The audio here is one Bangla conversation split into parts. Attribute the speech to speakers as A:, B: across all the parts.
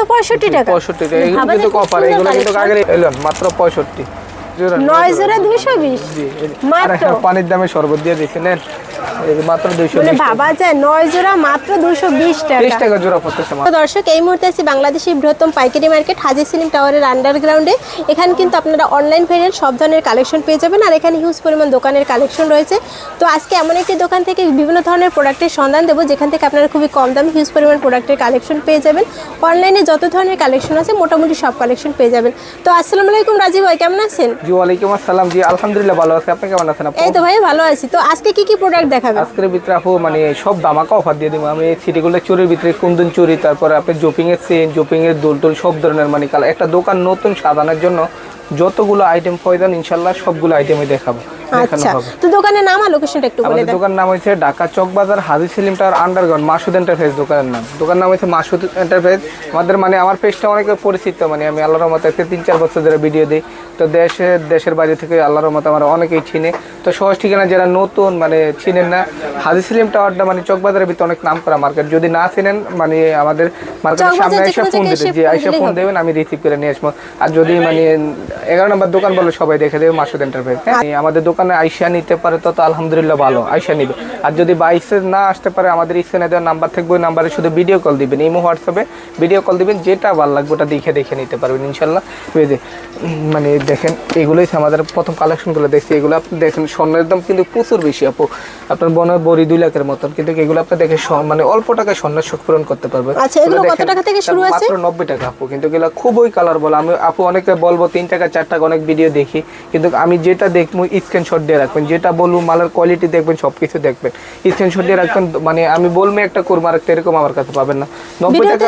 A: এগুলো পঁয়ষট্টি টাকা।
B: পঁয়ষট্টি টাকা। এগুলো কিন্তু কপার এগুলো কিন্তু কাগরে এলো মাত্র পঁয়ষট্টি। জোড়া,
A: জোড়া মাত্র।
B: পানির দামে শরবত দিয়ে এই মাত্র
A: মানে ভাবা যায় নয় জোড়া মাত্র দুশো বিশ
B: ত্রিশ
A: টাকা
B: টাকা জোড়া পড়তেছে মাত্র।
A: দর্শক এই মুহূর্তে আছি বাংলাদেশের বৃহত্তম পাইকারি মার্কেট হাজি সিলিম টাওয়ারের আন্ডারগ্রাউন্ডে এখানে কিন্তু আপনারা অনলাইন ভেরিয়েন্ট সব ধরনের কালেকশন পেয়ে যাবেন। আর এখানে হিউজ পরিমাণ দোকানের কালেকশন রয়েছে। তো আজকে এমন একটি দোকান থেকে বিভিন্ন ধরনের প্রোডাক্টের সন্ধান দেবো যেখান থেকে আপনারা খুবই কম দামে হিউজ পরিমাণ প্রোডাক্টের কালেকশন পেয়ে যাবেন। অনলাইনে যত ধরনের কালেকশন আছে মোটামুটি সব কালেকশন পেয়ে যাবেন। তো আসসালামু আলাইকুম রাজীব ভাই কেমন আছেন?
B: জি ওয়ালাইকুম আসসালাম। জি আলহামদুলিল্লাহ ভালো আছি। আপনি কেমন আছেন
A: এই তো ভাই ভালো আছি। তো আজকে কি কি প্রোডাক্ট দেখাবেন?
B: আজকের ভিতরে আপু মানে সব দামাকা অফার দিয়ে দিব। আমি সিটিগুলো চুরির ভিতরে কুন্দন চুরি তারপরে আপনি জোপিং এর চেন জোপিং এর দোল টোল সব ধরনের মানে কালার একটা দোকান নতুন সাজানোর জন্য যতগুলো আইটেম প্রয়োজন ইনশাল্লাহ সবগুলো আইটেমই দেখাবো।
A: আচ্ছা তো দোকানের নাম আর লোকেশনটা একটু বলে
B: আমাদের
A: দেন।
B: দোকান নাম হয়েছে Dhaka Chowk Bazar Haji Selim tower underground Masud enterprise দোকানের নাম। দোকান নাম হয়েছে মাসুদ এন্টারপ্রাইজ আমাদের মানে আমার পেজটা অনেক পরিচিত মানে আমি আল্লাহর রহমতে তিন চার বছর ধরে ভিডিও দিই। তো দেশে দেশের বাইরে থেকে আল্লাহর রহমতে আমার অনেকেই চিনে। তো সহজ ঠিকানা যারা নতুন মানে চিনেন না হাজি সেলিম টাওয়ারটা মানে চক বাজারের ভিতরে অনেক নাম করা মার্কেট যদি না চিনেন মানে আমাদের মার্কেটের সামনে এসে ফোন যে এসে ফোন দেবেন আমি রিসিভ করে নিয়ে আসব। আর যদি মানে এগারো নম্বর দোকান বলে সবাই দেখে দেবে মাসুদ এন্টারপ্রাইজ হ্যাঁ। আমাদের দোকানে আইসা নিতে পারে তো তো আলহামদুলিল্লাহ ভালো আইসা নিবে। আর যদি বাইসে না আসতে পারে আমাদের স্ক্রিনে দেওয়ার নাম্বার থাকবে ওই নাম্বারে শুধু ভিডিও কল দিবেন ইমো হোয়াটসঅ্যাপে ভিডিও কল দিবেন যেটা ভালো লাগবে ওটা দেখে দেখে নিতে পারবেন ইনশাল্লাহ। ওই যে মানে দেখেন এগুলোই আমাদের প্রথম কালেকশনগুলো দেখছি এগুলো আপনি দেখেন স্বর্ণের দাম কিন্তু প্রচুর বেশি আপু। আপনার মনে হয় বড়ি দুই লাখের মতন কিন্তু এগুলো আপনি দেখে মানে অল্প টাকায় স্বর্ণের শোক পূরণ করতে পারবেন।
A: আচ্ছা, এগুলো কত টাকা থেকে শুরু আছে?
B: মাত্র নব্বই টাকা আপু কিন্তু এগুলো খুবই কালার বলে আমি আপু অনেকে বলব তিন টাকা চার টাকা অনেক ভিডিও দেখি কিন্তু আমি যেটা দেখব স্ক্রিনশট দিয়ে রাখবেন যেটা বলব মালের কোয়ালিটি দেখবেন সব কিছু দেখবেন। স্ক্রিনশট দিয়ে রাখবেন মানে আমি বলব একটা আর একটা এরকম আমার কাছে পাবেন না। নব্বই টাকা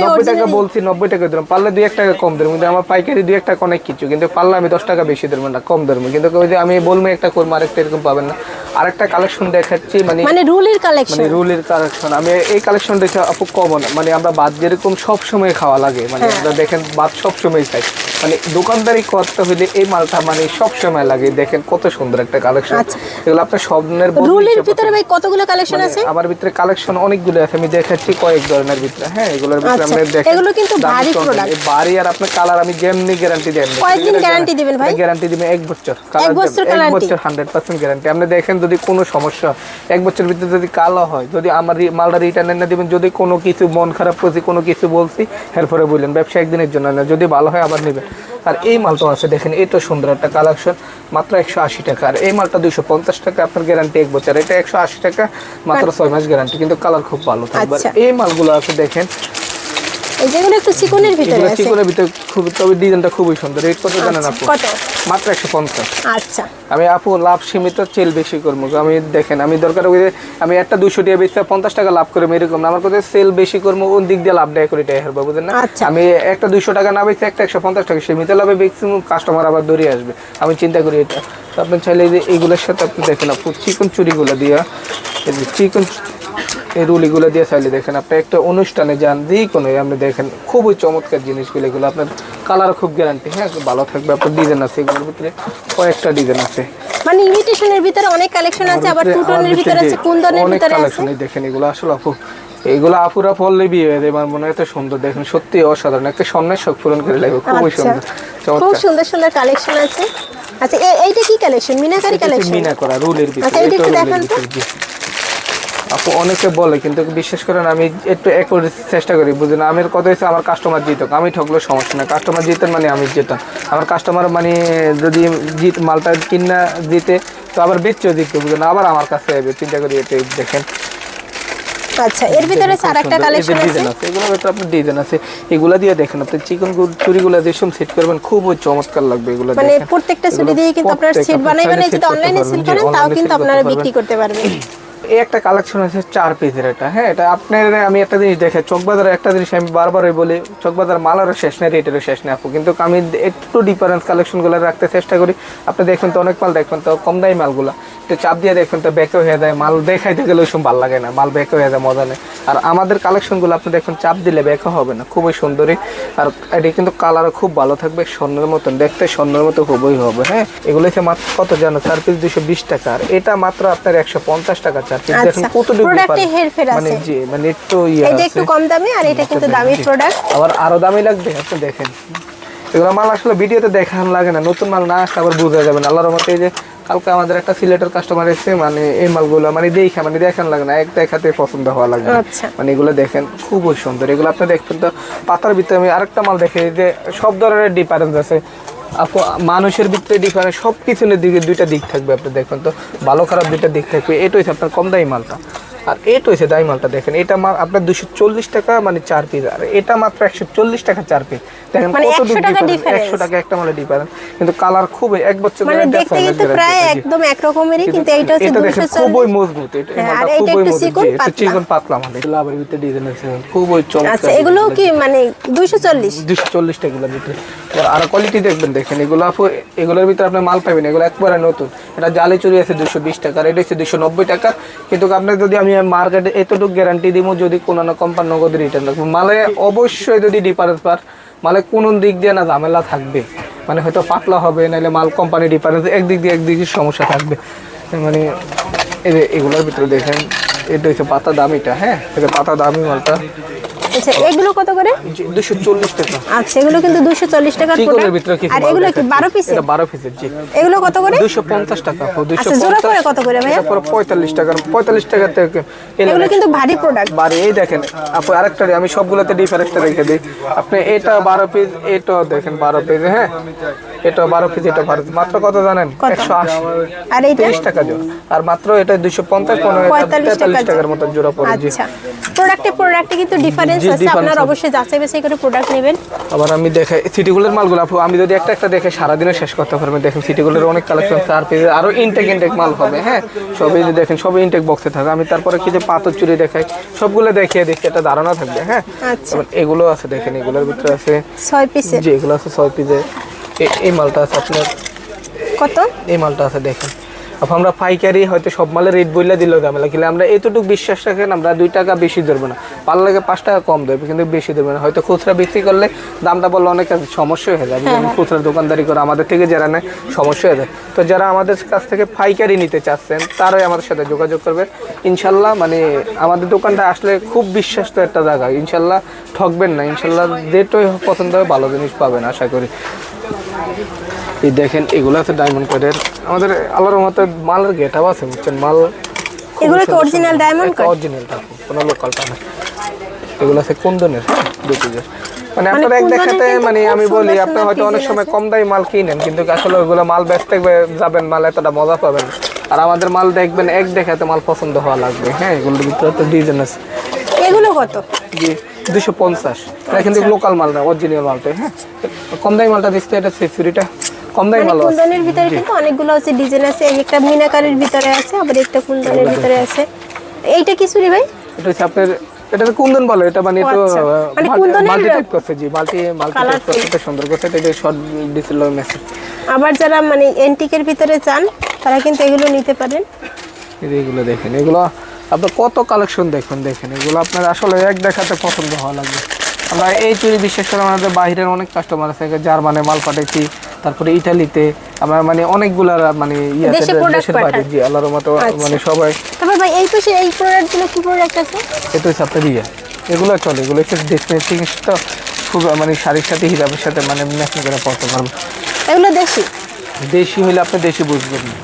B: নব্বই টাকা বলছি নব্বই টাকা দিলাম। পারলে দুই এক টাকা কম দেবো কিন্তু আমার পাইকারি দুই এক টাকা অনেক কিছু কিন্তু পারলে আমি দশ টাকা বেশি দেবো না কম দেবো কিন্তু আমি বলব একটা করব আরেকটা এরকম পাবেন না। আরেকটা কালেকশন দেখাচ্ছি মানে
A: মানে রুলের কালেকশন
B: মানে রুলের কালেকশন আমি এই কালেকশন দেখে আপু কমন মানে আমরা ভাত যেরকম সব সময় খাওয়া লাগে মানে
A: হ্যাঁ।
B: আমরা দেখেন ভাত সব সময় খাই। মানে দোকানদারি করতে হলে এই মালটা মানে সব সময় লাগে দেখেন কত সুন্দর একটা কালেকশন
A: আচ্ছা।
B: এগুলো আপনার স্বপ্নের
A: রুলের ভিতরে ভাই কতগুলো কালেকশন
B: মানে
A: আছে?
B: আমার ভিতরে কালেকশন অনেকগুলো আছে আমি দেখাচ্ছি কয়েক ধরনের ভিতরে। হ্যাঁ এগুলোর ভিতরে
A: আচ্ছা,
B: আমরা দেখেন
A: এগুলো কিন্তু ভারী।
B: এই ভারী আর আপনার কালার আমি যেমনি গ্যারান্টি দেন।
A: কয়দিন guarantee দিবেন ভাই?
B: গ্যারান্টি দিবেন এক বছর।
A: এক বছর
B: এক
A: guarantee?
B: বছর হান্ড্রেড পার্সেন্ট গ্যারান্টি আপনি দেখেন যদি কোনো সমস্যা এক বছরের ভিতরে যদি কালো হয় যদি আমার মালটা রিটার্ন এনে দিবেন যদি কোনো কিছু মন খারাপ করছি কোনো কিছু বলছি এরপরে বললেন ব্যবসা একদিনের জন্য না যদি ভালো হয় আবার নেবেন। আর এই মালটাও আছে দেখেন এটা সুন্দর একটা কালেকশন মাত্র একশো আশি টাকা। আর এই মালটা দুইশো পঞ্চাশ টাকা আপনার গ্যারান্টি এক বছর এটা একশো আশি টাকা মাত্র ছয় মাস গ্যারান্টি কিন্তু কালার খুব ভালো থাকবে।
A: আচ্ছা।
B: এই মালগুলো আছে দেখেন
A: এই যেগুলো একটু চিকনের ভিতরে আছে।
B: চিকনের ভিতরে খুব তবে ডিজাইনটা খুবই সুন্দর। রেট কত জানেন
A: আচ্ছা,
B: আপু?
A: কত?
B: মাত্র একশো পঞ্চাশ।
A: আচ্ছা।
B: আমি আপু লাভ সীমিত চেল বেশি করব। আমি দেখেন আমি দরকার হলে আমি একটা দুশো টাকা বেচতে পঞ্চাশ টাকা লাভ করব এরকম না। আমার কথা সেল বেশি করব কোন দিক দিয়ে লাভ দেয় করে হারবো বুঝলেন না?
A: আচ্ছা।
B: আমি একটা দুশো টাকা না বেচতে একটা একশো পঞ্চাশ টাকা সীমিত লাভে ম্যাক্সিমাম কাস্টমার আবার দৌড়িয়ে আসবে। আমি চিন্তা করি এটা। আপনি চাইলে যে এইগুলোর সাথে আপনি দেখেন আপু চিকন চুরিগুলো দিয়া চিকন এই রুলিগুলো দিয়ে চাইলে দেখেন আপনি একটা অনুষ্ঠানে যান যে কোনো আপনি দেখেন খুবই চমৎকার জিনিসগুলো এগুলো আপনার কালার খুব গ্যারান্টি হ্যাঁ ভালো থাকবে আপনার ডিজাইন আছে এগুলোর ভিতরে কয়েকটা ডিজাইন আছে।
A: মানে ইমিটেশনের ভিতরে অনেক কালেকশন আছে আবার টুটনের
B: ভিতরে
A: আছে কুন্দনের ভিতরে আছে।
B: কালেকশন দেখেন এগুলো আসলে আপু এগুলো আপুরা বিয়ে হয়ে আমার মনে হয় এত সুন্দর দেখেন সত্যি অসাধারণ একটা স্বর্ণের শখ পূরণ করে লাগবে খুবই
A: আচ্ছা
B: সুন্দর
A: খুব সুন্দর সুন্দর কালেকশন আছে। আচ্ছা এইটা কি কালেকশন মিনাকারি কালেকশন
B: মিনা করা রুলের
A: আচ্ছা,
B: ভিতরে
A: এটা
B: এটা
A: একটু দেখান তো।
B: আপু অনেকে বলে কিন্তু বিশ্বাস করেন আমি একটু এক চেষ্টা করি বুঝলেন? আমার কথা হচ্ছে আমার কাস্টমার জিতুক। আমি ঠকলে সমস্যা না কাস্টমার জিতেন মানে আমি যেতাম আমার কাস্টমার মানে যদি জিত মালটা কিনা জিতে তো আবার বেচছেও জিততে বুঝলেন? আবার আমার কাছে আসবে চিন্তা করি এটা দেখেন।
A: আচ্ছা এর ভিতরে আর একটা
B: সুন্দর। এই যে
A: কালেকশন আছে?
B: ডিজাইন ভিতরে আপনার ডিজাইন আছে। এগুলা দিয়ে দেখেন আপনি চিকন চুরিগুলো যেসব সেট করবেন খুবই চমৎকার লাগবে এগুলো
A: মানে প্রত্যেকটা
B: এগুলো
A: চুরি দিয়ে কিন্তু আপনারা সেট
B: চাইলে
A: এই যদি অনলাইনে সেল করেন তাও কিন্তু আপনারা বিক্রি করতে পারবেন।
B: এই একটা কালেকশন আছে চার পিসের এটা। হ্যাঁ এটা আপনার, আমি একটা জিনিস দেখে চকবাজারে একটা জিনিস আমি বারবারই বলি, চকবাজার মালেরও শেষ নেই রেটেরও শেষ নেই আপু। কিন্তু আমি একটু ডিফারেন্স কালেকশনগুলো রাখতে চেষ্টা করি। আপনি দেখবেন তো অনেক মাল দেখবেন তো, কম দামি মালগুলো। একটু চাপ দিয়ে দেখবেন তো ব্যাকে হয়ে যায়, মাল দেখাইতে গেলে ওই সময় ভালো লাগে না, মাল ব্যাকে হয়ে যায় মজা নেই। আর আমাদের কালেকশনগুলো আপনি দেখবেন, চাপ দিলে ব্যাকে হবে না, খুবই সুন্দরী। আর এটি কিন্তু কালারও খুব ভালো থাকবে, স্বর্ণের মতন, দেখতে স্বর্ণের মতো খুবই হবে হ্যাঁ। এগুলো হচ্ছে মাত্র, কত জানো? চার পিস দুশো বিশ টাকা। আর এটা মাত্র আপনার একশো পঞ্চাশ টাকা চার পিস দেখেন
A: আচ্ছা, এ হেরফের
B: মানে
A: আছে।
B: জি মানে একটু ইয়ে
A: এটা একটু কম দামি আর এটা কিন্তু দামি প্রোডাক্ট
B: আবার আরও দামি লাগবে আপনি দেখেন। এগুলো মাল আসলে ভিডিওতে দেখান লাগে না নতুন মাল না আসলে আবার বোঝা যাবে না। আল্লাহর মতে যে কালকে আমাদের একটা সিলেটের কাস্টমার এসেছে মানে এই মালগুলো মানে দেখা মানে দেখান লাগে না এক দেখাতে পছন্দ হওয়া লাগবে না।
A: আচ্ছা।
B: মানে এগুলো দেখেন খুবই সুন্দর। এগুলো আপনি দেখবেন তো পাতার ভিতরে আমি আরেকটা মাল দেখে যে সব ধরনের ডিফারেন্স আছে। মানুষের ভিতরে ডিফারেন্স সব পিছনের দিকে দুইটা দিক থাকবে আপনি দেখবেন তো, ভালো খারাপ দুইটা দিক থাকবে। এটাই আপনার কম দামি মালটা। আর এটা হচ্ছে দামি মালটা দেখেন। এটা আপনার দুশো চল্লিশ টাকা মানে চার পিস আর এটা মাত্র একশো চল্লিশ টাকা চার পিস দেখেন
A: মানে
B: কত
A: 100 টাকা difference।
B: একশো টাকা একটা মালে ডিফারেন্স কিন্তু কালার খুবই এক বছর
A: মানে দেখতে কিন্তু প্রায়। একদম একরকমেরই কিন্তু এইটা হচ্ছে
B: এটা দেখেন
A: দুশো
B: খুবই মজবুত। এটা এই
A: হ্যাঁ,
B: খুবই
A: একটু
B: মজবুত।
A: চিকন
B: এটা
A: পাতলা।
B: চিকন পাতলা মানে লাভের ভিতরে ডিজাইন আছে খুবই চমৎকার।
A: আচ্ছা এগুলো কি মানে দুইশো চল্লিশ?
B: দুশো চল্লিশ টাকা ভিতরে। আর কোয়ালিটি দেখবেন দেখেন এগুলো আপু এগুলোর ভিতরে আপনি মাল পাবেন। এগুলো একবারে নতুন। এটা জালে চুরি আছে দুশো বিশ টাকা আর এটা হচ্ছে দুশো নব্বই টাকা। কিন্তু আপনার যদি আমি মার্কেটে এতটুকু গ্যারান্টি দিব যদি কোনো না কোম্পানি নগদ রিটার্ন রাখব মালে অবশ্যই যদি ডিফারেন্স পার, মালে কোন দিক দিয়ে না ঝামেলা থাকবে। মানে হয়তো পাতলা হবে, নাহলে মাল কোম্পানি ডিফারেন্স একদিক দিয়ে একদিকে সমস্যা থাকবে। মানে এই যে এগুলোর ভিতরে দেখেন, এটা হচ্ছে পাতা দামিটা হ্যাঁ? এটা পাতা দামি মালটা।
A: আচ্ছা এগুলো কত করে?
B: দুশো চল্লিশ টাকা।
A: আচ্ছা এগুলো কিন্তু দুশো চল্লিশ টাকার
B: চিকনের। ভিতরে কিছু
A: আর এগুলো কি
B: দেখাচ্ছি।
A: বারো পিসের
B: এটা বারো পিসের জি।
A: এগুলো কত করে?
B: দুশো পঞ্চাশ টাকা দুশো
A: আচ্ছা, জোড়া করে কত করে ভাইয়া?
B: পঁয়তাল্লিশ টাকা পঁয়তাল্লিশ টাকা থেকে
A: এগুলো কিন্তু ভারী প্রোডাক্ট
B: বাড়ি এই দেখেন আপু আরেকটা আমি সবগুলোতে ডিফারেন্সটা রেখে দিই। আপনি এটা বারো পিস এটাও দেখেন বারো পিস হ্যাঁ? এটা বারো পিস এটা বারো মাত্র কত জানেন? একশো আশি।
A: আর
B: তেইশ টাকা জোড়া। আর মাত্র এটা পঞ্চাশ পনেরো
A: পঁয়তাল্লিশ
B: টাকার মতো জোড়া পড়ে জি
A: আচ্ছা। প্রোডাক্টে প্রোডাক্টে কিন্তু ডিফারেন্স আছে। আপনার অবশ্যই যাচাই বাছাই করে প্রোডাক্ট নেবেন।
B: আবার আমি দেখাই সিটিগুলোর মালগুলো আপু আমি যদি একটা একটা দেখে সারাদিনে শেষ করতে পারবেন দেখেন সিটিগুলোর অনেক কালেকশন চার পেজে আরও ইনটেক ইনটেক মাল হবে হ্যাঁ? সবই যদি দেখেন সবই ইনটেক বক্সে থাকে আমি তারপরে কি যে পাথর চুরি দেখাই সবগুলো দেখিয়ে দিচ্ছি একটা ধারণা থাকবে হ্যাঁ?
A: আচ্ছা।
B: এগুলো আছে দেখেন এগুলোর ভিতরে আছে
A: ছয় পিসের
B: যে এগুলো আছে ছয় পিজে এই মালটা আছে আপনার।
A: কত?
B: এই মালটা আছে দেখেন। আমরা পাইকারি হয়তো সব মালের রেট বইলে দিলেও ঝামেলা কিন্তু আমরা এতটুকু বিশ্বাস রাখেন আমরা দুই টাকা বেশি ধরবো না। পার লাগে পাঁচ টাকা কম দেবে কিন্তু বেশি দেবে না। হয়তো খুচরা বিক্রি করলে দামটা বললে অনেক সমস্যা হয়ে যাবে যেমন খুচরা দোকানদারি করে আমাদের থেকে যারা নেয় সমস্যা হয়ে যায়। তো যারা আমাদের কাছ থেকে পাইকারি নিতে চাচ্ছেন তারাই আমাদের সাথে যোগাযোগ করবে ইনশাল্লাহ মানে আমাদের দোকানটা আসলে খুব বিশ্বাস্ত একটা জায়গা। ইনশাল্লাহ ঠকবেন না ইনশাল্লাহ যেটাই পছন্দ হবে ভালো জিনিস পাবেন আশা করি। এই দেখেন এগুলো আছে ডায়মন্ড কার্ডের আমাদের আল্লাহর মতো মালের গেটাও আছে বুঝছেন? মাল
A: এগুলো কি অরিজিনাল ডায়মন্ড কাট
B: অরিজিনালটা কোনো লোকালটা না। এগুলো আছে কুন্দনের দু পিসের মানে
A: মানে
B: আপনারা এক দেখাতে মানে আমি বলি আপনারা হয়তো অনেক সময় কম দামি মাল কিনেন কিন্তু আসলে ওইগুলো মাল বেচতে যাবেন মাল এতটা মজা পাবেন আর আমাদের মাল দেখবেন এক দেখাতে মাল পছন্দ হওয়া লাগবে। হ্যাঁ এগুলোর ভিতরে তো ডিজাইন আছে
A: কত?
B: জি দুশো পঞ্চাশ। কিন্তু
A: আচ্ছা।
B: লোকাল মাল না অরিজিনাল মালটা হ্যাঁ? কম দামি মালটা দিচ্ছে এটা সেফুরিটা কম দামি
A: মানে
B: মাল
A: কুন্দনের ভিতরে কিন্তু অনেকগুলো হচ্ছে ডিজাইন আছে একটা মিনাকারের ভিতরে আছে আবার একটা কুন্দনের ভিতরে আছে। এইটা কি চুরি ভাই?
B: এটা হচ্ছে আপনার এটা তো কুন্দন বলে এটা মানে
A: ও
B: তো
A: কুন্দনের-
B: মাল্টি টাইপ করছে জি মাল্টি মাল্টি টাইপ করছে এটা সুন্দর করছে এটা শর্ট ডিসেল মেসেজ
A: আবার যারা মানে এন্টিকের ভিতরে চান তারা কিন্তু এগুলো নিতে পারেন।
B: এগুলো দেখেন এগুলো আপনার কত কালেকশন দেখুন দেখেন এগুলো আপনার আসলে এক দেখাতে পছন্দ হওয়া লাগবে। আমরা এই চুরি বিশেষ করে আমাদের বাইরের অনেক কাস্টমার আছে জার্মানে মাল পাঠাইছি তারপরে ইটালিতে আমরা মানে অনেকগুলা মানে ইয়ে দেশের বাইরে জি আল্লাহর মতো
A: আচ্ছা।
B: মানে সবাই
A: তারপর ভাই এই পাশে এই প্রোডাক্টগুলো কি প্রোডাক্ট আছে?
B: এটা হচ্ছে আপনার ইয়ে। এগুলো চলে এগুলো হচ্ছে তো খুব মানে শাড়ির সাথে হিজাবের সাথে মানে ম্যাচিং করে পড়তে পারবেন
A: এগুলো দেশি?
B: দেশি হইলে আপনি দেশি বুঝবেন না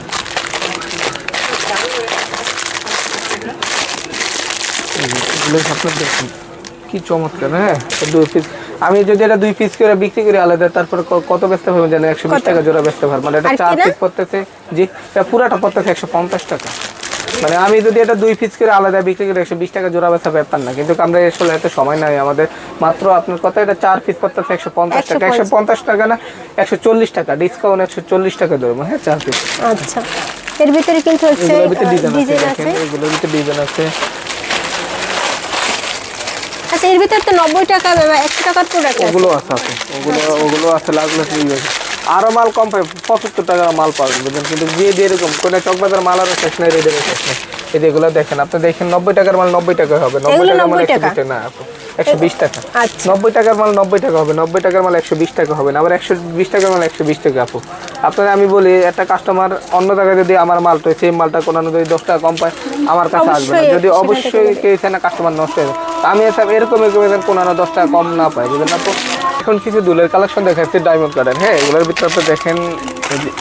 B: এই যে, এগুলো আপনার দেখুন কি চমৎকার হ্যাঁ? দুই পিস আমি যদি এটা দুই পিস করে বিক্রি করি আলাদা তারপরে কত বেচতে পারবেন জানেন একশো বিশ টাকা জোড়া বেচতে মানে এটা চার পিস পড়তেছে জি এটা পুরাটা পড়তেছে একশো পঞ্চাশ টাকা। মানে আমি যদি এটা দুই পিস করে আলাদা বিক্রি করে একশো বিশ টাকা জোড়া বেচা ব্যাপার না। কিন্তু আমরা আসলে এত সময় নাই আমাদের। মাত্র আপনার কথা এটা চার পিস পড়তেছে একশো পঞ্চাশ টাকা। একশো পঞ্চাশ। টাকা না একশো চল্লিশ টাকা। ডিসকাউন্ট একশো চল্লিশ টাকা ধরবো হ্যাঁ চার পিস
A: আচ্ছা। এর ভিতরে কিন্তু হচ্ছে
B: ডিজাইন আছে এগুলোর ভিতরে ডিজাইন আছে।
A: আচ্ছা এর ভিতরে তো নব্বই টাকা বা একশো টাকার প্রোডাক্ট আছে।
B: ওগুলো আছে আছে। ওগুলো ওগুলো আছে লাগলে তুমি আছে আরও মাল কম পাই পঁচাত্তর টাকার মাল পাবেন বুঝলেন? কিন্তু যে দিয়ে এরকম কোনো চকবাজার মাল আরও শেষ নাই রেডি শেষ নাই এগুলো দেখেন আপনি দেখেন নব্বই টাকার মাল নব্বই টাকা হবে নব্বই
A: এগুলো
B: মাল
A: 90
B: একশো
A: টাকা?
B: মানে না একশো বিশ টাকা।
A: আচ্ছা।
B: নব্বই টাকার মাল নব্বই টাকা হবে নব্বই টাকার মাল একশো বিশ টাকা হবে না আবার একশো বিশ টাকার মাল একশো বিশ টাকা আপু। আপনারা আমি বলি একটা কাস্টমার অন্য জায়গায় যদি আমার মালটা সেই মালটা কোনো যদি দশ টাকা কম পায় আমার কাছে আসবে না। যদি অবশ্যই। কেউ না কাস্টমার নষ্ট হয়ে আমি এসব এরকম এরকম কোনো দশ টাকা কম না পাই বুঝলেন আপু? এখন কিছু দুলের কালেকশন দেখাচ্ছি ডায়মন্ড কার্ডের হ্যাঁ এগুলোর ভিতরে আপনি দেখেন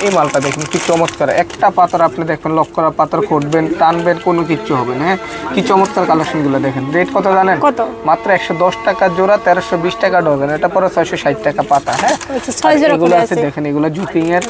B: এই মালটা দেখেন কি চমৎকার। একটা পাতার আপনি দেখবেন লক করা পাতার খুঁটবেন টানবেন কোনো কিচ্ছু হবে না হ্যাঁ? কি চমৎকার কালেকশনগুলো দেখেন। রেট কত জানেন?
A: কত?
B: মাত্র একশো দশ টাকা জোড়া তেরোশো বিশ টাকা ডজন। এটা পরে ছয়শো ষাট টাকা পাতা হ্যাঁ?
A: আচ্ছা,
B: এগুলো আছে। দেখেন এগুলো জুপিং এর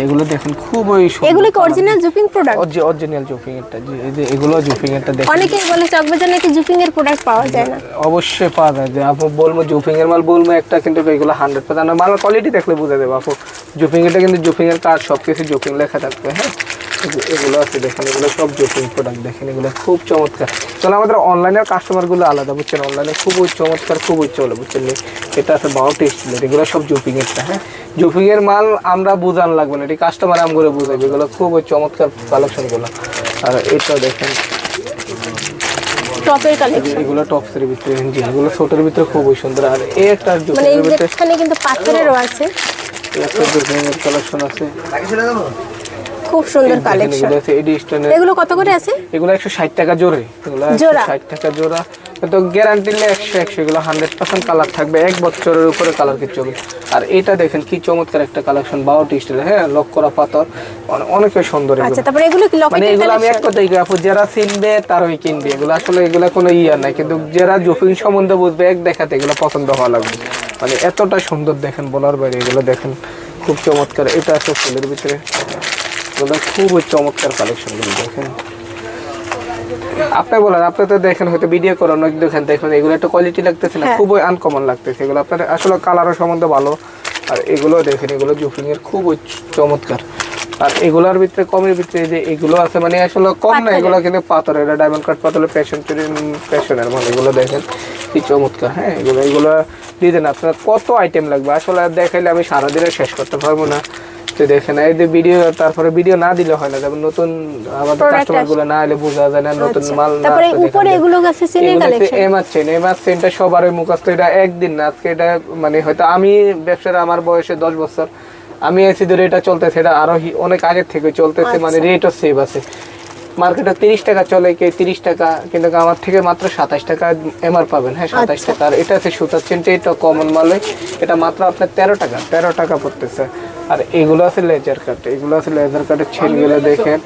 B: এগুলো দেখেন খুবই
A: এগুলো কি অরিজিনাল জুপিং প্রোডাক্ট
B: অরজি- অরিজিনাল জুপিং এরটা জি, এগুলো জুপিং এরটা দেখেন।
A: অনেকেই বলে চকবাজার নাকি জুপিং এর প্রোডাক্ট পাওয়া যায় না।
B: অবশ্যই পাওয়া যায়। যে আপু বলব জুপিং এর মাল বলব একটা কিন্তু এগুলো হান্ড্রেড পার্সেন্ট মাল কোয়ালিটি দেখলে বুঝে দেবো আপু। জুপিং এটা কিন্তু জুপিং এর কাজ সবকিছু জুপিং লেখা থাকবে হ্যাঁ? এগুলো আছে দেখেন এগুলো সব জুপিং প্রোডাক্ট দেখেন এগুলো খুব চমৎকার। তাহলে আমাদের অনলাইনের কাস্টমারগুলো আলাদা বুঝছেন? অনলাইনে খুবই চমৎকার খুবই চলে বুঝছেন? এটা আছে বারো টেস্টিলের এগুলো সব জুপিং হ্যাঁ? জুপিং এর মাল আমরা বুঝান লাগবে না এটি কাস্টমার আম করে বুঝাবে এগুলো খুবই চমৎকার কালেকশনগুলো আর এটা দেখেন
A: টপের কালেকশন
B: এগুলো টপসের ভিতরে জি এগুলো ছোটের ভিতরে খুবই সুন্দর। আর এই একটা
A: মানে এখানে কিন্তু পাথরেরও আছে।
B: কালেকশন আছে।
A: খুব সুন্দর কালেকশন
B: এগুলো
A: কত করে আছে?
B: এগুলো একশো ষাট টাকা জোরে। এগুলো
A: জোড়া?
B: ষাট টাকা জোড়া। কিন্তু গ্যারান্টি নিলে একশো একশো এগুলো হান্ড্রেড পার্সেন্ট কালার থাকবে। এক বছরের উপরে কালার কিছু হবে। আর এটা দেখেন কি চমৎকার একটা কালেকশন বারোটি স্টাইল হ্যাঁ লক করা পাথর। অনে- অনেক সুন্দর
A: আচ্ছা তারপরে এগুলো কি
B: মানে এগুলো আমি এক কথাই আপু যারা চিনবে তারাই কিনবে। এগুলো আসলে এগুলো কোনো ইয়া নাই। কিন্তু যারা জুফিং সম্বন্ধে বুঝবে এক দেখাতে এগুলো পছন্দ হওয়া লাগবে। মানে এতটা সুন্দর দেখেন বলার বাইরে এগুলো দেখেন। খুব চমৎকার। এটা আছে ফুলের ভিতরে। এগুলো খুবই চমৎকার কালেকশনগুলো দেখেন। আপনি বলেন আপনি তো দেখেন হয়তো ভিডিও করেন অনেক দেখেন দেখেন এগুলো একটা কোয়ালিটি লাগতেছে না
A: হ্যাঁ।
B: খুবই আনকমন লাগতেছে এগুলো। আপনার আসলে কালারও সম্বন্ধে ভালো আর এগুলো দেখেন এগুলো জুফিং এর খুবই চমৎকার। আর এগুলোর ভিতরে কমের ভিতরে যে এগুলো আছে মানে আসলে কম না এগুলো কিন্তু পাথর এটা ডায়মন্ড কাট পাথরের প্যাশন প্যাশনের মানে এগুলো দেখেন কি চমৎকার হ্যাঁ এগুলো এগুলো আপনার কত আইটেম লাগবে? আসলে দেখাইলে আমি সারাদিনে শেষ করতে পারব না। তো দেখেন এই যে ভিডিও তারপরে ভিডিও না দিলে হয় না। যেমন নতুন আমাদের কাস্টমারগুলো না এলে বোঝা যায় না নতুন
A: আচ্ছা।
B: মাল না
A: তারপরে উপরে এগুলো আছে সিনের কালেকশন
B: এমআর চেন এমআর চেনটা সবার ওই মুখস্থ। এটা একদিন না আজকে এটা মানে হয়তো আমি ব্যবসার আমার বয়সে দশ বছর আমি এসি ধরে এটা চলতেছে। এটা আরও অনেক আগের থেকে চলতেছে মানে
A: আচ্ছা।
B: রেটও সেভ আছে। মার্কেটে তিরিশ টাকা চলে কে তিরিশ টাকা কিন্তু আমার থেকে মাত্র সাতাশ টাকা এমআর পাবেন। হ্যাঁ সাতাশ
A: আচ্ছা।
B: টাকা। আর এটা আছে সুতার চেনটা এটা কমন মালে। এটা মাত্র আপনার তেরো টাকা তেরো টাকা পড়তেছে। আর এগুলো আছে লেজার কাট এগুলো আছে লেজার কাটের ছেলগুলো দেখেন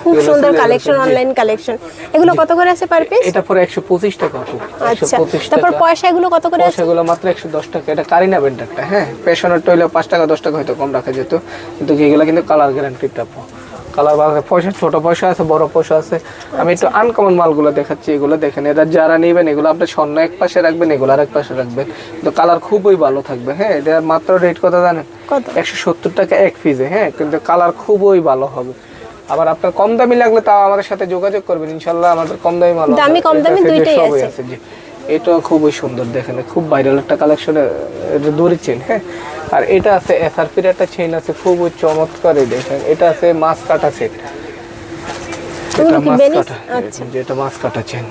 A: খুব সুন্দর কালেকশন অনলাইন কালেকশন এগুলো কত করে আছে পার পিস
B: এটা পরে একশো পঁচিশ টাকা আছে
A: আচ্ছা। তারপর পয়সা এগুলো কত করে আছে?
B: এগুলো মাত্র একশো দশ টাকা। এটা কারিনা ভেন্ডারটা হ্যাঁ? পেশনের টয়লে 5 টাকা দশ টাকা হয়তো কম রাখা যেত। কিন্তু এগুলো কিন্তু কালার গ্যারান্টি গ্যারান্টিটা কালার আছে। পয়সা ছোট পয়সা আছে বড় পয়সা আছে। আমি একটু আনকমন মালগুলো দেখাচ্ছি এগুলো দেখেন। এটা যারা নেবেন এগুলো আপনি স্বর্ণ এক পাশে রাখবেন এগুলো আর এক পাশে রাখবেন। কিন্তু কালার খুবই ভালো থাকবে হ্যাঁ? এটা মাত্র রেট কত জানেন? একশো সত্তর টাকা এক পিসে হ্যাঁ? কিন্তু কালার খুবই ভালো হবে। আবার আপনার কম দামি লাগলে তাও আমাদের সাথে যোগাযোগ করবেন। ইনশাল্লাহ আমাদের কম দামি মাল।
A: দামি, কম দামি দুইটাই আছে।
B: এটা খুবই সুন্দর দেখেন খুব ভাইরাল একটা কালেকশনের দড়ি চেন হ্যাঁ? আর এটা আছে এসআরপির একটা চেন আছে খুবই চমৎকার এই দেখেন এটা আছে মাছ কাটা সেট এটা মাছ কাটা
A: আচ্ছা।
B: যেটা মাছ কাটা চেন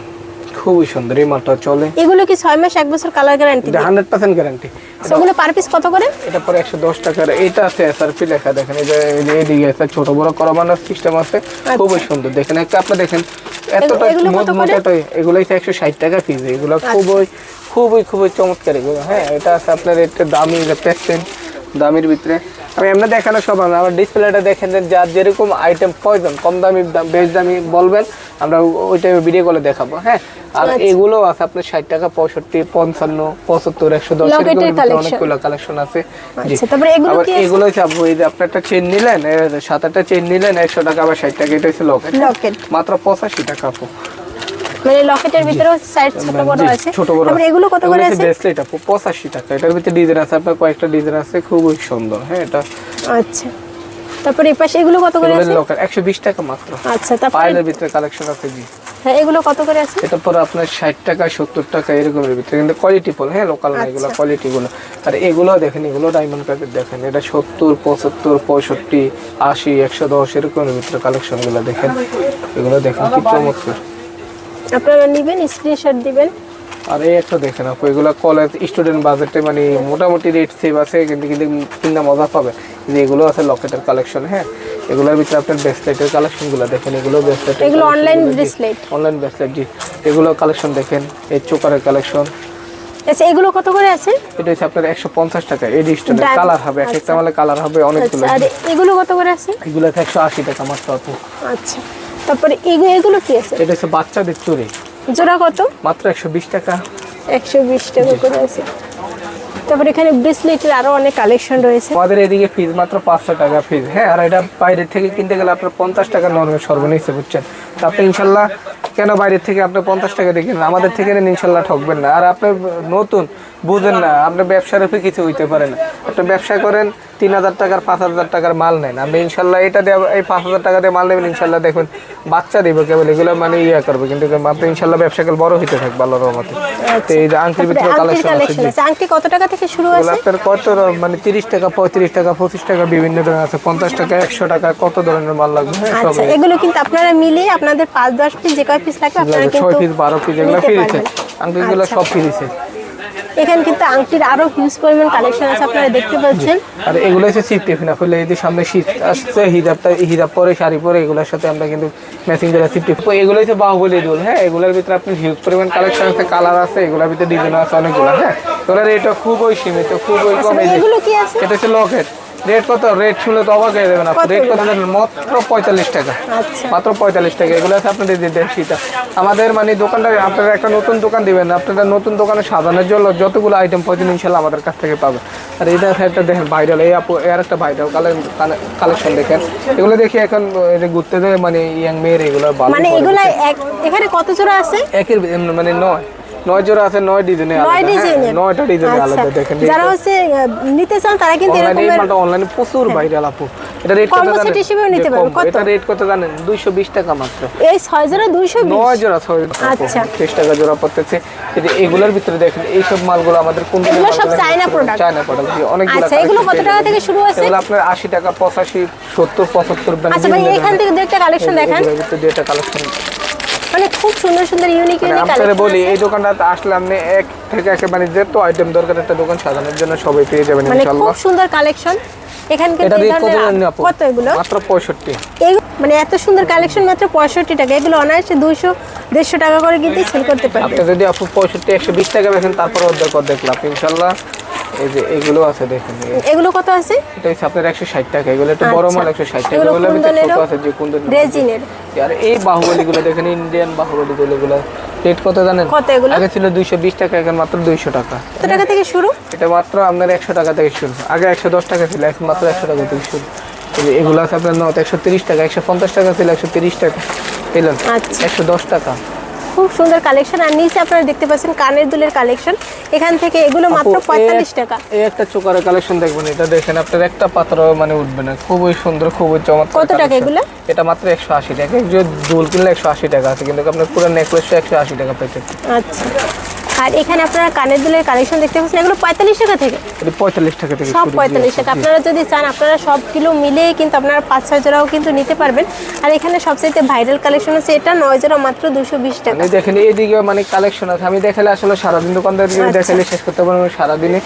B: খুবই সুন্দর এই মালটা চলে।
A: এগুলো কি ছয় মাস এক বছর কালার গ্যারান্টি
B: এটা হান্ড্রেড পার্সেন্ট গ্যারান্টি
A: ওগুলো পার পিস কত করে?
B: এটা পরে একশো দশ টাকার এটা আছে এসআরপি লেখা দেখেন এই যে এদিকে আছে ছোট বড় করাবানোর সিস্টেম আছে। খুবই সুন্দর। দেখেন একটা আপনি দেখেন এতটা
A: এগুলো কত করে?
B: মোটাটা এগুলো একশো ষাট টাকা পিস এগুলো খুবই খুবই খুবই চমৎকার এগুলো। হ্যাঁ এটা আছে আপনার একটা দামি পেসেন্ট দামির ভিতরে। আমি এমনি দেখানো সব আমার ডিসপ্লেটা দেখেন যে যার যেরকম আইটেম প্রয়োজন কম দামি বেশ দামি বলবেন আমরা ওই টাইমে ভিডিও করে দেখাবো হ্যাঁ? আর
A: আচ্ছা।
B: এগুলো আছে আপনার ষাট টাকা পঁয়ষট্টি পঞ্চান্ন পঁচাত্তর একশো দশ অনেকগুলো কালেকশন আছে।
A: আচ্ছা
B: আবার এগুলো হচ্ছে আপু এই যে আপনি একটা চেন নিলেন সাত আটটা চেন নিলেন একশো টাকা আবার ষাট টাকা এটা হচ্ছে লকেট
A: লকেট
B: মাত্র পঁচাশি টাকা আপু।
A: মানে লকেটের ভিতরে সাইড ছোট বড় আছে।
B: ছোট বড়
A: তারপরে এগুলো কত করে আছে?
B: ব্রেসলেট আপু পঁচাশি টাকা। এটার ভিতরে ডিজাইন আছে আপনার কয়েকটা ডিজাইন আছে খুবই সুন্দর হ্যাঁ এটা
A: আচ্ছা। তারপরে এই পাশে এগুলো কত করে আছে?
B: একশো বিশ টাকা মাত্র।
A: আচ্ছা তারপরে
B: পাইলের ভিতরে কালেকশন আছে জি।
A: হ্যাঁ এগুলো কত করে আছে?
B: এটা পরে আপনার ষাট টাকা সত্তর টাকা এরকমের ভিতরে। কিন্তু কোয়ালিটি ফুল হ্যাঁ লোকাল না এগুলো
A: আচ্ছা।
B: কোয়ালিটি গুলো। আর এগুলো দেখেন এগুলো ডায়মন্ড কাপের দেখেন এটা সত্তর পঁচাত্তর পঁয়ষট্টি আশি একশো দশ এরকমের ভিতরে কালেকশনগুলো দেখেন। এগুলো দেখেন কি চমৎকার।
A: আপনারা নেবেন স্ক্রিনশট দিবেন।
B: আর এই একটা দেখেন আপু এগুলো কলেজ স্টুডেন্ট বাজেটে মানে মোটামুটি রেট সেভ আছে কিন্তু কিন্তু কিনা মজা পাবে। যে এগুলো আছে লকেটের কালেকশন হ্যাঁ? এগুলোর ভিতরে আপনার ব্রেসলেটের কালেকশনগুলো দেখেন এগুলো ব্রেসলেট
A: এগুলো অনলাইন ব্রেসলেট
B: অনলাইন ব্রেসলেট জি। এগুলো কালেকশন দেখেন এই চোকারের কালেকশন
A: আচ্ছা এগুলো কত করে আছে?
B: এটা হচ্ছে আপনার একশো পঞ্চাশ টাকা। এই
A: Done.
B: কালার হবে এক একটা মালে কালার হবে অনেকগুলো।
A: আচ্ছা আর এগুলো কত করে আছে?
B: এগুলো একশো আশি টাকা মাত্র আপু।
A: আচ্ছা। তারপরে এগুলো কি আছে?
B: এটা হচ্ছে বাচ্চাদের চুরি
A: জোড়া কত?
B: মাত্র একশো বিশ টাকা।
A: একশো বিশ টাকা করে আছে। তারপরে এখানে ব্রেসলেটের আরও অনেক কালেকশন রয়েছে।
B: আমাদের এদিকে ফিজ মাত্র পাঁচশো টাকা ফিজ হ্যাঁ আর এটা বাইরে থেকে কিনতে গেলে আপনার পঞ্চাশ টাকা নর্মে সর্বনিম্ন বুঝছেন? তো আপনি ইনশাল্লাহ কেন বাইরের থেকে আপনি পঞ্চাশ টাকা দিয়ে কিনেন আমাদের থেকে নেন ইনশাল্লাহ ঠকবেন না। আর আপনি নতুন বুঝেন না আপনি ব্যবসার উপরে কিছু হইতে পারে না। আপনি ব্যবসা করেন তিন হাজার টাকার পাঁচ হাজার টাকার মাল নেন। আপনি ইনশাল্লাহ এটা দিয়ে এই পাঁচ হাজার টাকা দিয়ে মাল নেবেন ইনশাল্লাহ দেখবেন বাচ্চা দিব কেবল এগুলো মানে ইয়ে করবে। কিন্তু আপনি ইনশাল্লাহ ব্যবসা কাল বড় হইতে থাকবে আল্লাহর রহমতে। তো এই যে আংটির ভিতরে কালেকশন আছে।
A: আছে। আংটি কত টাকা থেকে শুরু আছে?
B: আপনার কত মানে তিরিশ টাকা পঁয়ত্রিশ টাকা পঁচিশ টাকা বিভিন্ন ধরনের আছে। পঞ্চাশ টাকা একশো টাকা কত ধরনের মাল লাগবে? হ্যাঁ
A: আচ্ছা এগুলো কিন্তু আপনারা মিলিয়ে আপনাদের পাঁচ দশ পিস যে কয় পিস লাগবে আপনারা
B: ছয়
A: কিন্তু
B: পিস বারো পিস এগুলো ফিরেছে
A: পারবেন।
B: আংটিগুলো
A: আচ্ছা।
B: সব ফিরেছে
A: এখানে কিন্তু আংটির আরও হিউজ পরিমাণ কালেকশন আছে আপনারা দেখতে পাচ্ছেন।
B: আর এগুলো হচ্ছে শীত টিফিন আসলে এই যে সামনে শীত আসছে হিজাবটা হিজাব পরে শাড়ি পরে এগুলোর সাথে আমরা কিন্তু ম্যাচিং করে শীত টিফিন এগুলো হচ্ছে বাহুবলী দুল হ্যাঁ? এগুলোর ভিতরে আপনি হিউজ পরিমাণ কালেকশন আছে কালার আছে এগুলোর ভিতরে ডিজাইন আছে অনেকগুলো হ্যাঁ? এগুলোর রেটও খুবই সীমিত খুবই কম
A: এগুলো কি আছে?
B: এটা হচ্ছে লকেট রেট কত? রেট শুনলে তো অবাক হয়ে যাবেন আপনি। রেট কত মাত্র পঁয়তাল্লিশ টাকা।
A: আচ্ছা।
B: মাত্র পঁয়তাল্লিশ টাকা। এগুলো আছে আপনাদের দিতে শীতা আমাদের মানে দোকানটা আপনারা একটা নতুন দোকান দিবেন আপনারা নতুন দোকানে সাজানোর জন্য যতগুলো আইটেম প্রয়োজন ইনশাল্লাহ আমাদের কাছ থেকে পাবেন। আর এটা একটা দেখেন ভাইরাল এই আপু এর একটা ভাইরাল কালেকশন দেখেন। এগুলো দেখি এখন যে ঘুরতে যায় মানে ইয়াং মেয়ের এগুলো ভালো
A: মানে। এগুলা এখানে কত জোড়া আছে?
B: একের মানে নয়। নয় জোড়া আছে নয় ডিজাইনে
A: নয় ডিজাইনের
B: নয়টা ডিজাইনে
A: আচ্ছা।
B: আলাদা দেখেন
A: যারা হচ্ছে নিতে চান তারা কিন্তু
B: এই মালটা অনলাইনে প্রচুর ভাইরাল আপু। এটা রেট কত জানেন?
A: হিসেবেও নিতে
B: যে
A: পারবে।
B: combo,
A: কত?
B: এটা রেট কত জানেন? 220 টাকা মাত্র।
A: এই ছয় জোড়া দুইশো
B: নয় জোড়া ছয়
A: আচ্ছা।
B: ত্রিশ টাকা জোড়া পড়তেছে। কিন্তু এগুলোর ভিতরে দেখেন এইসব মালগুলো আমাদের কোন
A: এগুলো সব চায়না product?
B: চায়না প্রোডাক্ট অনেকগুলো
A: আচ্ছা এগুলো কত টাকা থেকে শুরু আছে
B: এগুলো আপনার আশি টাকা পঁচাশি সত্তর পঁচাত্তর
A: আচ্ছা ভাই এখান থেকে দু কালেকশন দেখান।
B: দুইটা কালেকশন
A: মানে খুব সুন্দর সুন্দর ইউনিক ইউনিক
B: আপনারা
A: কালেকশন
B: বলি এই দোকানটাতে আসলে আপনি এক থেকে একে মানে যেত আইটেম দরকার একটা দোকান সাজানোর জন্য সবাই পেয়ে যাবেন
A: মানে খুব সুন্দর কালেকশন এখান
B: কত
A: এগুলো?
B: মাত্র পঁয়ষট্টি।
A: এই মানে এত সুন্দর কালেকশন মাত্র পঁয়ষট্টি টাকা। এগুলো অনায়াসে দুইশো দেড়শো টাকা করে কিন্তু সেল করতে পারবে।
B: আপনি যদি আপু পঁয়ষট্টি একশো বিশ টাকা বেছেন তারপর অর্ধেক অর্ধেক লাভ ইনশাল্লাহ এই যে এগুলো আছে দেখেন
A: এগুলো কত আছে?
B: এটা হচ্ছে আপনার একশো ষাট টাকা এগুলো একটু বড় মাল একশো ষাট টাকা
A: এগুলো
B: ভিতরে ছোট আছে যে কুন্দন
A: রেজিনের।
B: আর এই বাহুবলীগুলো দেখেন ইন্ডিয়ান বাহুবলী গুলো রেট কত জানেন?
A: কত এগুলো?
B: আগে ছিল দুইশো বিশ টাকা এখন মাত্র দুইশো টাকা।
A: কত টাকা থেকে শুরু?
B: এটা মাত্র আপনার একশো টাকা থেকে শুরু। আগে একশো দশ টাকা ছিল এখন মাত্র একশো টাকা থেকে শুরু। এগুলো আছে আপনার নত একশো তিরিশ টাকা একশো পঞ্চাশ টাকা ছিল একশো তিরিশ টাকা। পেলেন?
A: আচ্ছা।
B: একশো দশ টাকা।
A: খুব সুন্দর কালেকশন আর নিচে আপনারা দেখতে পাচ্ছেন কানের দুলের কালেকশন এখান থেকে এগুলো মাত্র পঁয়তাল্লিশ টাকা।
B: এই একটা চোকারের কালেকশন দেখবেন এটা দেখেন আপনার একটা পাত্র মানে উঠবে না। খুবই সুন্দর খুবই চমৎকার
A: কত টাকা এগুলো?
B: এটা মাত্র একশো আশি টাকা। যে দুল কিনলে একশো আশি টাকা আছে কিন্তু আপনার পুরো নেকলেসটা একশো আশি টাকা পেয়েছে
A: আচ্ছা। আর এখানে আপনারা কানের দুলের কালেকশন দেখতে পাচ্ছেন এগুলো পঁয়তাল্লিশ টাকা থেকে।
B: পঁয়তাল্লিশ টাকা থেকে
A: সব পঁয়তাল্লিশ টাকা। আপনারা যদি চান আপনারা সব কিলো মিলিয়ে কিন্তু আপনারা পাঁচ ছয় জোড়াও কিন্তু নিতে পারবেন। আর এখানে সবচেয়ে ভাইরাল কালেকশন আছে এটা নয় জোড়া মাত্র দুশো বিশ টাকা।
B: মানে দেখেন এইদিকে মানে কালেকশন আছে। আমি দেখালে আসলে সারাদিন দোকানদারকে
A: আচ্ছা।
B: দেখালে শেষ করতে পারব সারাদিনে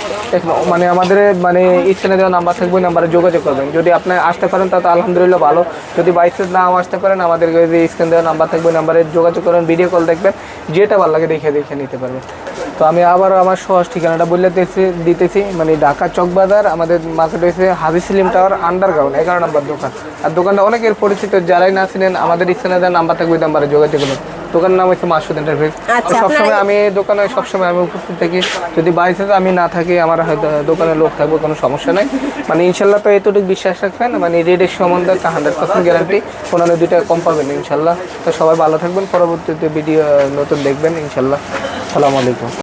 B: মানে আমাদের মানে স্ক্রিনে দেওয়া নাম্বার থাকবে নাম্বারে যোগাযোগ করবেন। যদি আপনি আসতে পারেন তাতে আলহামদুলিল্লাহ ভালো। যদি বাইসে নাও আসতে পারেন আমাদের স্ক্রিন দেওয়া নাম্বার থাকবে নাম্বারে যোগাযোগ করেন ভিডিও কল দেখবেন যেটা ভালো লাগে দেখে দেখে নিতে পারবেন। তো আমি আবারও আমার সহজ ঠিকানাটা বলে দিতেছি দিতেছি মানে ঢাকা চকবাজার আমাদের মার্কেট হয়েছে হাজি সিলিম টাওয়ার আন্ডারগ্রাউন্ড এগারো নম্বর দোকান। আর দোকানটা অনেকের পরিচিত যারাই না ছিলেন আমাদের দেওয়া নাম্বার থাকবে নাম্বারে যোগাযোগ করুন। দোকানের নাম হচ্ছে মাসুদ এন্টারপ্রাইজ
A: আচ্ছা,
B: সবসময় আমি দোকানে সবসময় আমি উপস্থিত থাকি। যদি বাইসে আমি না থাকি আমার হয়তো দোকানে লোক থাকবে কোনো সমস্যা নাই। মানে ইনশাল্লাহ তো এতটুকু বিশ্বাস রাখবেন মানে রেডের সম্বন্ধে হান্ড্রেড পার্সেন্ট গ্যারান্টি পনেরো দুই টাকা কম পাবেন ইনশাল্লাহ। তো সবাই ভালো থাকবেন পরবর্তীতে ভিডিও নতুন দেখবেন ইনশাল্লাহ। সালামু আলাইকুম।